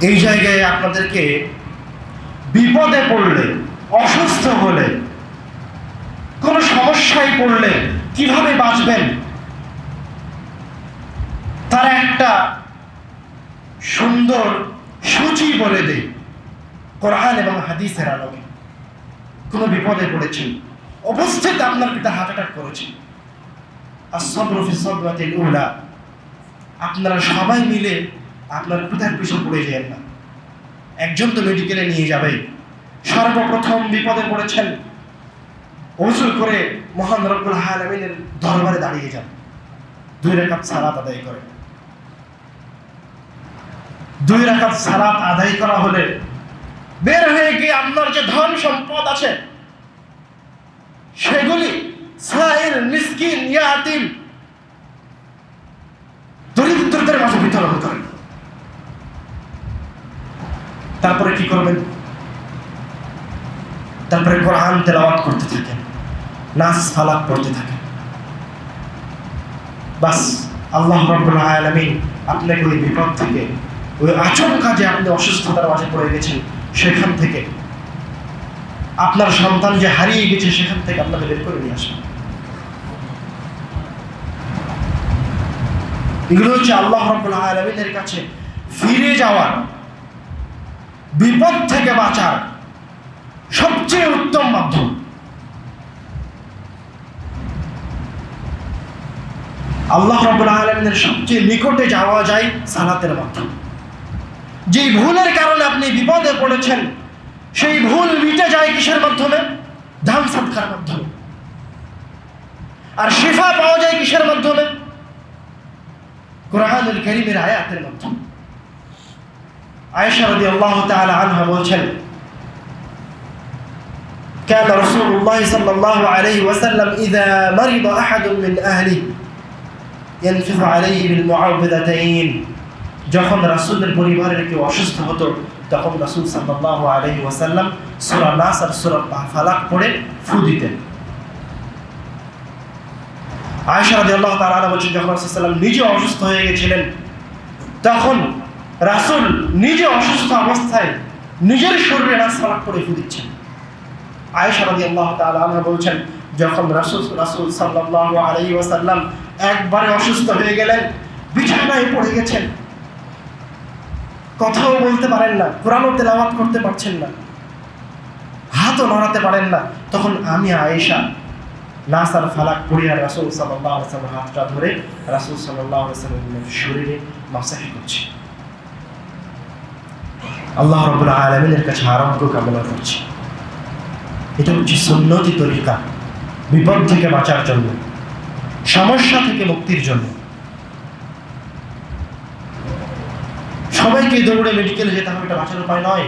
এই জায়গায় আপনাদেরকে বিপদে পড়লে, অসুস্থ হলে, কোনো সমস্যায় পড়লে কীভাবে বাঁচবেন? তার একটা সুন্দর সূচি বলে দেয় কোরআন এবং হাদিসের আলোকে। কোনো বিপদে পড়েছেন অবস্থিত আপনার পিতা হার্ট অ্যাটাক করেছেন আর সবরফি সবরাতিল উলা। আপনারা সবাই মিলে আপনার পিতার পিছু পড়ে যান না। একজন তো মেডিকেলে নিয়ে যাবে। সর্বপ্রথম বিপদে পড়েছেন। অজু করে মহান রব্বুল আলমিনের দরবারে দাঁড়িয়ে যান। দুই রেখাত সালাত আদায় করে দুই রেখাত সালাত আদায় করা হলে বের হয়ে গিয়ে আপনার যে ধন সম্পদ আছে, সেগুলি সাইল মিসকিন, ইয়াতিম, দরিদ্রদের মাঝে বিতরণ করেন তারপরে কি করবেন? তারপরে কোরআন তেলাওয়াত করতে থাকেন। নাচ ফালাক করতে থাকেন। বাস, আল্লাহ রব্বুল আলামিন আপনাকে ওই বিপদ থেকে, ওই আচমকা যে আপনি অসুস্থতার মাঝে পড়ে গেছেন, সেখান থেকে আপনার সন্তান যে হারিয়ে গেছে, সেখান থেকে আপনাকে বের করে নিয়ে আসবেন এগুলো হচ্ছে আল্লাহ রব্বুল আলমিনের কাছে ফিরে যাওয়ার বিপদ থেকে বাঁচার সবচেয়ে উত্তম মাধ্যম। আল্লাহ আলমিনের সবচেয়ে নিকটে যাওয়া যায় সালাতের মাধ্যমে। যেই ভুলের কারণে আপনি বিপদে পড়েছেন, সেই ভুল মিটে যায় কিসের মাধ্যমে? ধান সৎকার মাধ্যমে। আর শিফা পাওয়া যায় কিসের মাধ্যমে? কোরআনুল করিমের আয়াতের মাধ্যমে। আয়েশা রাদিয়াল্লাহু তাআলা আনহা বলছেন كان رسول الله صلى الله عليه وسلم إذا مرض أحد من أهله ينفث عليه بالمعوذتين যখন রাসূলের পরিবারের কেউ অসুস্থ হতো তখন রাসূল সাল্লাল্লাহু আলাইহি ওয়াসাল্লাম সূরা নাস আর সূরা ফালাক পড়ে ফু দিতেন আয়েশা রাদিয়াল্লাহু তাআলা আনহা বলছেন যখন রাসূল সাল্লাল্লাহু নিজে অসুস্থ হয়ে গেছিলেন তখন রাসূল নিজে অসুস্থ অবস্থায় নিজের শরীরে নাস ফালাক পড়ে ফু দিচ্ছেন আয়েশা রাদিয়াল্লাহু তাআলা আনহা বলছেন, যখন রাসূল রাসূল সাল্লাল্লাহু আলাইহি ওয়াসাল্লাম একবারে অসুস্থ হয়ে গেলেন, বিছানায় পড়ে গেছেন। কথাও বলতে পারেন না, কোরআনও তেলাওয়াত করতে পারছেন না। হাতও নড়াতে পারেন না। তখন আমি, আয়েশা নাসার ফালাক পড়িয়া রাসূল সাল্লাল্লাহু আলাইহি ওয়াসাল্লাম হাতটা ধরে রাসূল সাল্লাল্লাহু আলাইহি ওয়াসাল্লামের শরীরে মাসাহি করছি। আল্লাহ রাব্বুল আলামিনের কাছে আরোগ্য কামনা করছি। এটা হচ্ছে সুন্নতি তরিকা, বিপদ থেকে বাঁচার জন্য, সমস্যা থেকে মুক্তির জন্য। সবাইকে দৌড়ে মেডিকেলে যেতে হবে, এটা বাঁচার উপায় নয়।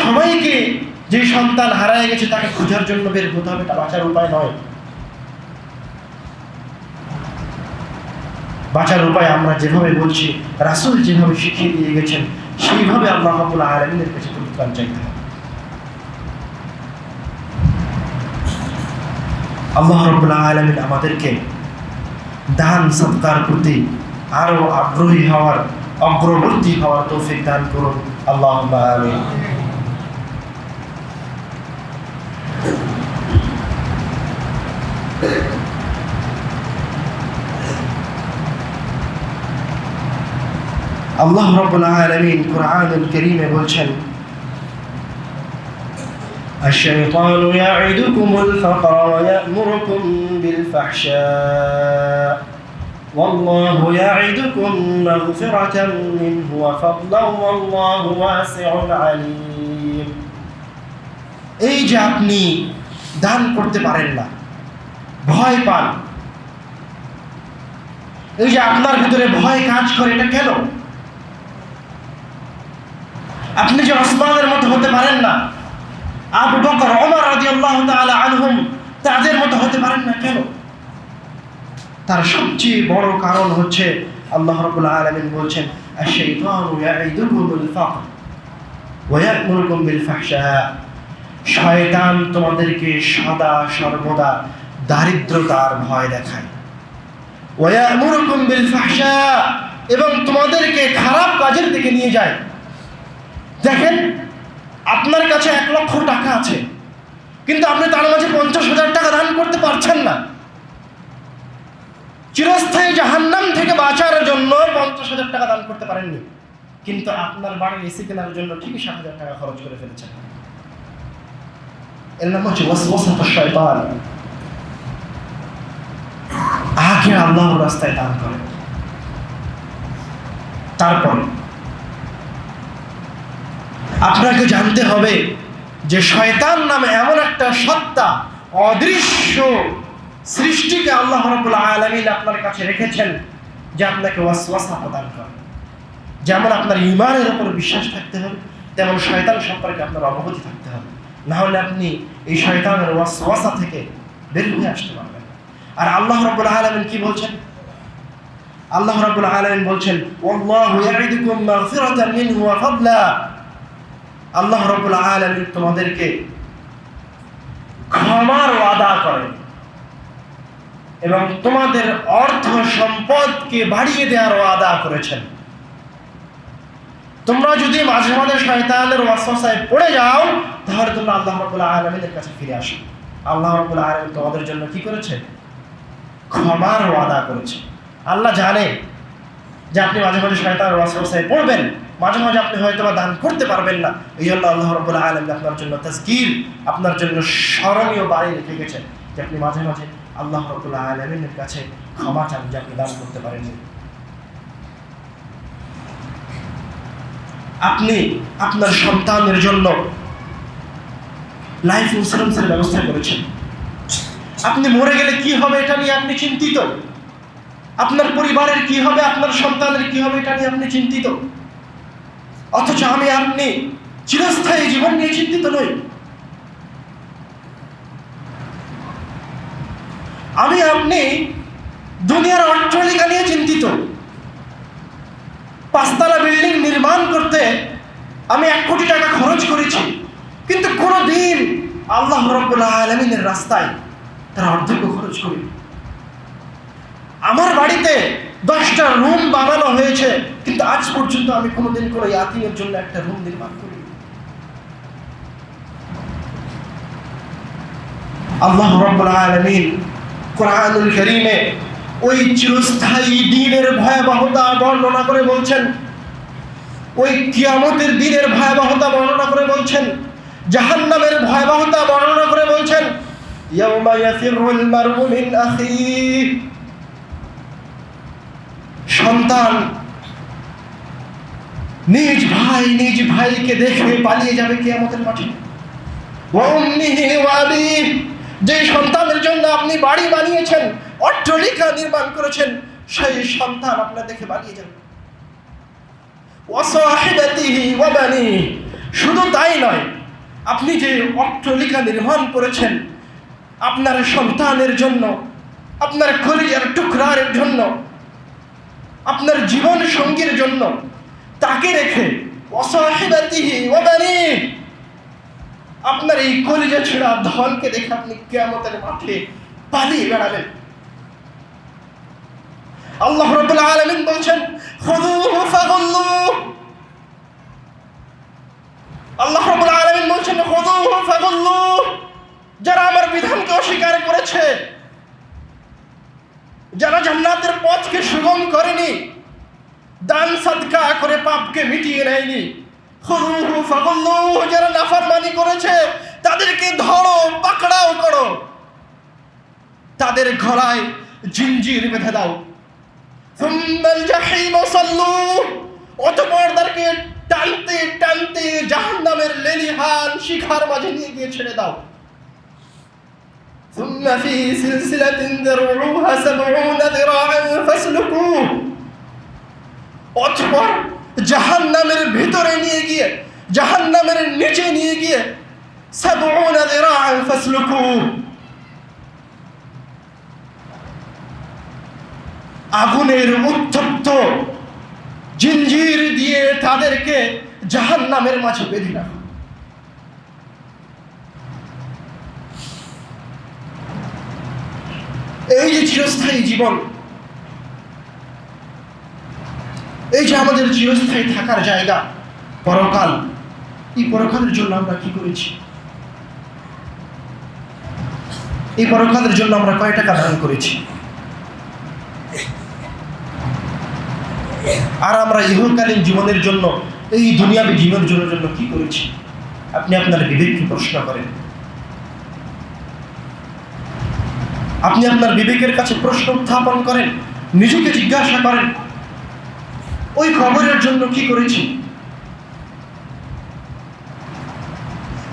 সবাইকে যে সন্তান হারায় গেছে, তাকে খোঁজার জন্য বের হতে হবে, এটা বাঁচার উপায় নয়। বাঁচার উপায় আমরা যেভাবে বলছি, রাসুল যেভাবে শিখিয়ে দিয়ে গেছেন সেইভাবে আল্লাহ রাবুল আলমিনের কাছে প্রতিকার চাইতে হবে। আল্লাহ রবুল্লাহ আলমিন আমাদেরকে দান, সৎকার প্রতি আরও আগ্রহী হওয়ার, অগ্রবর্তী হওয়ার তৌফিক দান করুন। আল্লাহ আমিন। আল্লাহ রব্বুল আলামিন কোরআনুল কারীমে বলছেন الشيطان يعدكم الفقر ويأمركم بالفحشاء والله يعدكم مغفرة منه وفضلا والله واسع عليم এই যে আপনি দান করতে পারেন না ভয় পান এই যে আপনার ভিতরে ভয় কাজ করে এটা কেন আপনি যে ওসমানের মতো হতে পারেন না, আবু বকর, ওমর রাদিয়াল্লাহু তাআলা আনহুম, তাদের মতো হতে পারেন না কেন? তার সবচেয়ে বড় কারণ হচ্ছে আল্লাহ রাব্বুল আলামিন বলছেন শয়তান তোমাদেরকে সদা, সর্বদা দারিদ্রতার ভয় দেখায়। ওয়া বিল ফাহশা এবং তোমাদেরকে খারাপ কাজের দিকে নিয়ে যায়। দেখেন, আপনার কাছে এক লক্ষ টাকা আছে, কিন্তু আপনি তার মাঝে পঞ্চাশ হাজার টাকা দান করতে পারছেন না। চিরস্থায়ী জাহান্নাম থেকে বাঁচার জন্য পঞ্চাশ হাজার টাকা দান করতে পারেননি, কিন্তু আপনার বাড়ির এসি কেনার জন্য ঠিকই সাত হাজার টাকা খরচ করে ফেলেছেন। এর নাম হচ্ছে শয়তান আগে আল্লাহর রাস্তায় দান করে তারপর আপনাকে জানতে হবে যে শয়তান নামে এমন একটা সত্তা, অদৃশ্য সৃষ্টিকে আল্লাহ রাব্বুল আলামিন আপনার কাছে রেখেছেন যে আপনাকে ওয়াসওয়াসা প্রদান করে। যেমন আপনার ইমানের উপর বিশ্বাস থাকতে হবে, তেমন শয়তান সম্পর্কে আপনার অবগতি থাকতে হবে। না হলে আপনি এই শয়তানের ওয়াসওয়াসা থেকে বের হয়ে আসতে পারবেন আর আল্লাহ রাব্বুল আলামিন কি বলছেন? আল্লাহ রাব্বুল আলামিন বলছেন আল্লাহ রাব্বুল আলামিন তোমাদেরকে ক্ষমার ওয়াদা করেন এবং তোমাদের অর্থ সম্পদকে বাড়িয়ে দেওয়ার ওয়াদা করেছেন। তোমরা যদি মাঝে মাঝে শয়তানের ওয়াসওয়াসায় পড়ে যাও, তাহলে তোমরা আল্লাহ রাব্বুল আলামিনের কাছে ফিরে আসো আল্লাহ রাব্বুল আলামিন তোমাদের জন্য কি করেছে? ক্ষমার ওয়াদা করেছে। আল্লাহ জানে যে আপনি মাঝে মাঝে শয়তানের ওয়াসওয়াসায় পড়বেন মাঝে মাঝে আপনি হয়তো বা দান করতে পারবেন না। এই জন্য আল্লাহ রাব্বুল আলামিন আপনার জন্য তাজকির, আপনার জন্য স্মরণীয় বাড়ি রেখে গেছেন যে আপনি মাঝে মাঝে আল্লাহ রাব্বুল আলামিনের কাছে ক্ষমা চান যে আপনি দান করতে পারেননি। আপনি আপনার সন্তানের জন্য লাইফ ইন্স্যুরেন্সের ব্যবস্থা করেছেন। আপনি মরে গেলে কি হবে এটা নিয়ে আপনি চিন্তিত? আপনার পরিবারের কি হবে, আপনার সন্তানের কি হবে এটা নিয়ে আপনি চিন্তিত? অথচ আমি আপনি চিরস্থায়ী জীবন নিয়ে চিন্তিত নই। আমি আপনি দুনিয়ার অট্টালিকা নিয়ে চিন্তিত। পাঁচতলা বিল্ডিং নির্মাণ করতে আমি এক কোটি টাকা খরচ করেছি। কিন্তু কোনো দিন আল্লাহ রব্বুল আলমিনের রাস্তায় তারা অর্ধেক খরচ করি আমার বাড়িতে দশটা রুম বানানো হয়েছে। কিন্তু আজ পর্যন্ত আমি কোনোদিন কোনো ইয়াতিমের জন্য একটা রুম নির্মাণ করি আল্লাহ রব্বুল আলমিন কোরআনুল করিমে ওই চিরস্থায়ী দিনের ভয়াবহতা বর্ণনা করে বলছেন। ওই কিয়ামতের দিনের ভয়াবহতা বর্ণনা করে বলছেন। জাহান্নামের ভয়াবহতা বর্ণনা করে বলছেন, ইয়াউমা ইয়াফিরুল মারউ মিন আখিহি। সন্তান নিজ ভাই, নিজ ভাইকে দেখে পালিয়ে যাবে মাঠে। উম্মিহি ওয়া আবিহি যে সন্তানের জন্য আপনি বাড়ি বানিয়েছেন, অট্টলিকা নির্মাণ করেছেন, সেই সন্তান আপনার দেখে পালিয়ে যাবে। শুধু তাই নয়, আপনি যে অট্টলিকা নির্মাণ করেছেন, আপনার সন্তানের জন্য, আপনার কলিজার টুকরার জন্য আপনার জীবন সঙ্গীর জন্য তাকে রেখে আপনার এই কলিজা ছেড়া ধনকে দেখে আপনি কেমতের মাঠে পালিয়ে বেড়াবেন। আল্লাহ রাব্বুল আলামিন বলছেন আল্লাহ রাব্বুল আলামিন বলছেন যারা আমার বিধানকে অস্বীকার করেছে যারা জান্নাতের পথকে সুগম করেনি, দান সাদকা করে পাপকে মিটিয়ে নেয়নি। যারা নাফরমানি করেছে, তাদেরকে ধরো, পাকড়াও করো। তাদের গলায় জিঞ্জির বেঁধে দাও। অতঃপর তাদেরকে টানতে টানতে জাহান্নামের লেলিহান শিখার মাঝে নিয়ে গিয়ে ছেড়ে দাও। ثم في سلسلة ذرعها سبعون ذراعا فاسلكوه অতঃপর জাহান্নামের ভিতরে নিয়ে গিয়ে জাহান্নামের নিচে নিয়ে গিয়ে সাবউনা যিরাআন ফাসলুকুহ আগুনের উত্তপ্ত জিঞ্জির দিয়ে তাদেরকে জাহান্নামের মাঝে বেঁধে রাখো এই যে চিরস্থায়ী জীবন, এই যে আমাদের চিরস্থায়ী থাকার জায়গা, পরকাল, এই পরকালের জন্য আমরা কি করেছি? এই পরকালের জন্য আমরা কয় টাকা দান করেছি? আর আমরা ইহকালীন জীবনের জন্য, এই দুনিয়াবী জীবনের জন্য জন্য কি করেছি? আপনি আপনার বিবেককে প্রশ্ন করেন। আপনি আপনার বিবেকের কাছে প্রশ্ন উত্থাপন করেন, নিজেকে জিজ্ঞাসা করেন, ওই খবরের জন্য কি করেছি?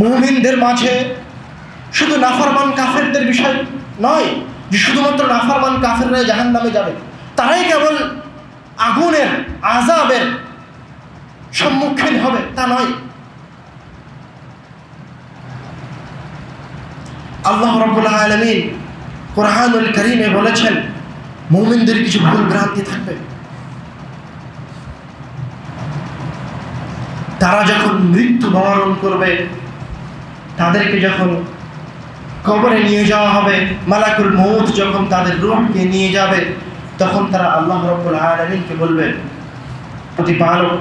মুমিনদের মাঝে শুধু নাফারমান কাফেরদের বিষয় নয়, যে শুধুমাত্র নাফরমান কাফেররাই জাহান নামে যাবে, তারাই কেবল আগুনের আজাবের সম্মুখীন হবে, তা নয়। আল্লাহ রব্বুল্লাহ আলমিন কোরআনুল করিমে বলেছেন মুমিনদের কিছু ভুল ভ্রান্তি থাকবে তারা যখন মৃত্যু বরণ করবে তাদেরকে যখন কবরে নিয়ে যাওয়া হবে মালাকুল মৌত যখন তাদের রূপকে নিয়ে যাবে তখন তারা আল্লাহ রব্বুল আলমিনকে বলবে প্রতিপালক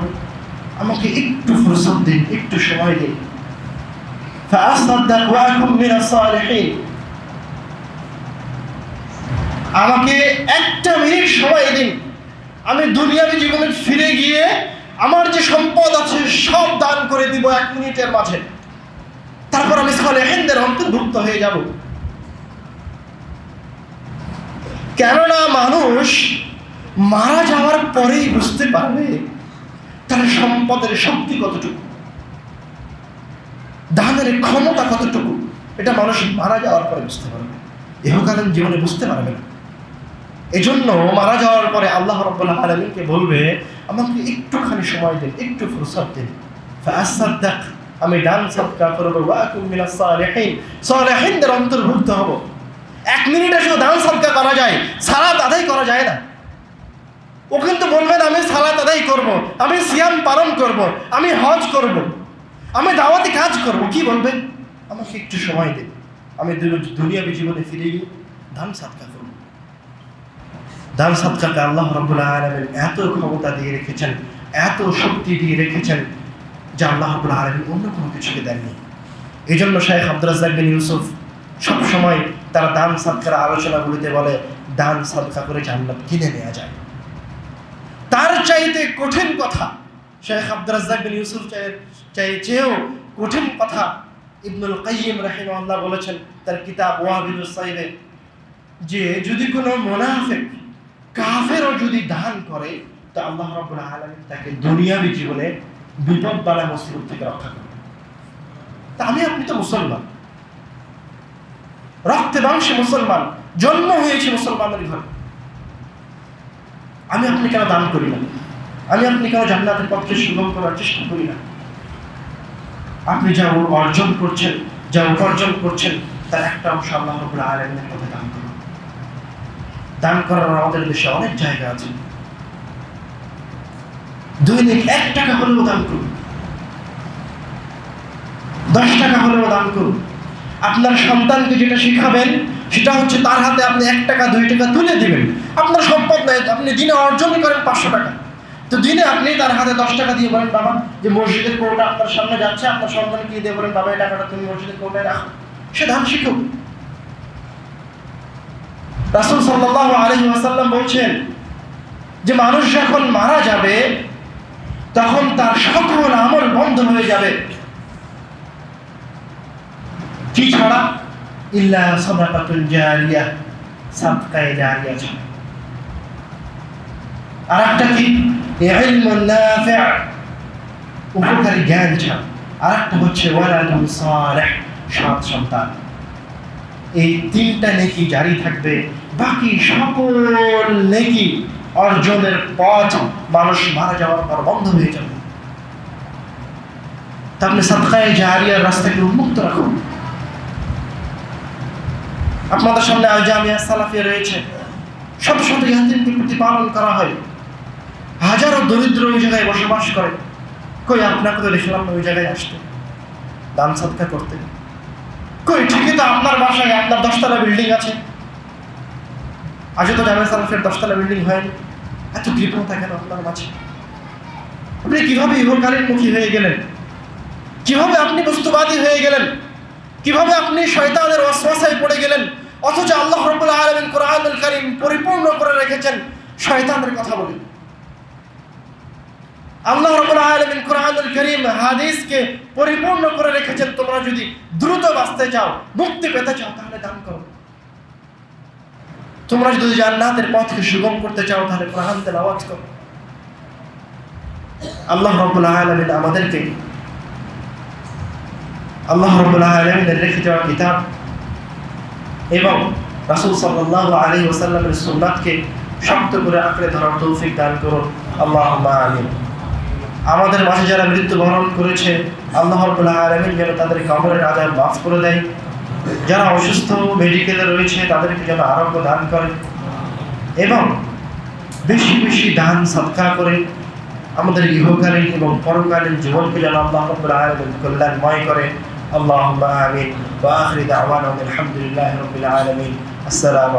আমাকে একটু ফুরসত দিন একটু সময় দিন فأصدق وأكن من الصالحين আমাকে একটা মিনিট সময় দিন। আমি দুনিয়াবী জীবনে ফিরে গিয়ে আমার যে সম্পদ আছে সব দান করে দিব এক মিনিটের মাঝে। তারপর আমি সালেহিনদের অন্তর্ভুক্ত হয়ে যাব। কেননা মানুষ মারা যাওয়ার পরেই বুঝতে পারবে তার সম্পদের শক্তি কতটুকু। দানের ক্ষমতা কতটুকু, এটা মানুষ মারা যাওয়ার পরে বুঝতে পারবে। ইহকালীন জীবনে বুঝতে পারবে না। এজন্য মারা যাওয়ার পরে আল্লাহ রব্বুল্লাহ আলমীকে বলবে, আমাকে একটুখানি সময় দিন, একটু ফুরসত দিন। ফাসাদ্দাক আমি ডান সৎকার করব সালিহিনদের অন্তর্ভুক্ত হব। এক মিনিটে শুধু দান সৎকার করা যায়, সালাত আদায় করা যায় না। ও কিন্তু বলবেন আমি সালাত আদায় করব, আমি সিয়াম পালন করব, আমি হজ করব, আমি দাওয়াতি কাজ করব। কি বলবেন আমাকে একটু সময় দিন। আমি দুনিয়াবী জীবনে ফিরে গিয়ে দান সাৎকা দান সাৎকাকে আল্লাহ রব্বুল আলমেন এত ক্ষমতা দিয়ে রেখেছেন, এত শক্তি দিয়ে রেখেছেন, যা আল্লাহ রব্বুল আলমিন অন্য কোনো কিছুকে দেননি। এই জন্য শেখ আব্দুল বিন ইউসুফ সবসময় তারা দান সাদকার আলোচনাগুলিতে বলে, দান সাদকা করে জান্নাত কিনে নেওয়া যায়। তার চাইতে কঠিন কথা, শেখ আব্দুল রাজ্জাক বিন ইউসুফ চাই- চেয়েও কঠিন কথা ইবনুল কাইয়িম রাহিমাহুল্লাহ বলেছেন, তার কিতাব ওয়াহিদুস সাইদে, যে যদি কোনো মোনাফেক কাফেরও যদি দান করে, তো আল্লাহ রাব্বুল আলামিন তাকে দুনিয়াবী জীবনে বিপদ বালা মুসিবত থেকে রক্ষা করবে তা আমি আপনি তো মুসলমান। রক্তে মাংসে মুসলমান, জন্ম হয়েছে মুসলমানের ঘরে। আমি আপনি কেন দান করি না? আমি আপনি কেন জান্নাতের পক্ষে সুগম করার চেষ্টা করি না? আপনি যা অর্জন করছেন, যা উপার্জন করছেন, তার একটা অংশ আল্লাহ রবুল্লাহ আলমিনের পথে দান করুন। দান করার আমাদের দেশে অনেক জায়গা আছে। দৈনিক এক টাকা হলেও দান করুন। দশ টাকা হলেও দান করুন। আপনার সন্তানকে যেটা শিখাবেন, সেটা হচ্ছে তার হাতে আপনি এক টাকা, দুই টাকা তুলে দিবেন। আপনার সম্পদ নয় আপনি দিনে অর্জন করেন পাঁচশো টাকা। তো দিনে আপনি তার হাতে দশ টাকা দিয়ে বলেন, বাবা, যে মসজিদের কোটা আপনার সামনে যাচ্ছে, আপনার সন্তানকে দিয়ে বলেন, বাবা, এই টাকাটা তুমি মসজিদের কোটায় রাখো। সে ধান শিখুক। রাসুল সাল্লাহ আসাল্লাম বলছেন যে মানুষ যখন মারা যাবে, তখন তার সকল আমল বন্ধ হয়ে যাবে। কি ছাড়া? ইল্লা জারিয়া জারিয়া ছাড়া। আর একটা কি উপকারী জ্ঞান ছাড়া। আর একটা হচ্ছে ওয়ালাদুন সালেহ সৎ সন্তান। এই তিনটা নেকি জারি থাকবে। বাকি সকল নেকি অর্জনের পথ মানুষ মারা যাওয়ার পর বন্ধ হয়ে যাবে। তা আপনি সাদকায়ে জারিয়ার রাস্তাকে উন্মুক্ত রাখুন। আপনাদের সামনে আজ জামিয়া সালাফিয়া রয়েছে। শত শত ইয়াতিমকে প্রতিপালন করা হয়। হাজারো দরিদ্র ওই জায়গায় বসবাস করে। কই আপনাকে তো দেখলাম ওই জায়গায় আসতে। দান সৎকার করতে। কই ঠিকই তো আপনার বাসায় আপনার দশতলা বিল্ডিং আছে। আজও তো জামিয়া সালাফের দশতলা বিল্ডিং হয়নি এত কৃপণতা কেন আপনার মাঝে? আপনি কীভাবে ইহকালীন মুখী হয়ে গেলেন? কীভাবে আপনি বস্তুবাদী হয়ে গেলেন? কীভাবে আপনি শয়তানের ওয়াসওয়াসায় পড়ে গেলেন? অথচ আল্লাহ রব্বুল আলামিন কোরআনুল কারীম পরিপূর্ণ করে রেখেছেন, শয়তানের কথা বলে। আল্লাহ রব্বুল আলামিন কোরআনুল কারীম হাদিসকে পরিপূর্ণ করে রেখেছেন, তোমরা যদি দ্রুত বাঁচতে চাও, মুক্তি পেতে চাও, তাহলে দান করো। তোমরা যদি জান্নাতের পথকে সুগম করতে চাও, তাহলে কোরআন তেলাওয়াত করো। আল্লাহ রব্বুল আলামিন আমাদেরকে, আল্লাহ রব্বুল আলামিনের রেখে যাওয়া কিতাব এবং রাসূল সাল্লাল্লাহু আলী ওয়াসাল্লামের সুন্নাতকে শক্ত করে আঁকড়ে ধরার তৌফিক দান করুন। আল্লাহ আমিন। আমাদের মাঝে যারা মৃত্যুবরণ করেছে, আল্লাহ রব্বুল আলামিন যেন তাদের কবরের আদায় মাফ করে দেয়। যারা অসুস্থ মেডিকেলে রয়েছে, তাদেরকে যেন আরোগ্য দান করে। এবং বেশি বেশি দান, সৎকার করে আমাদের গৃহকালীন এবং পরকালীন জীবনকে যেন আল্লাহ কল্যাণময় করে। আল্লাহ আমিন। বা আলমিন। আসসালাম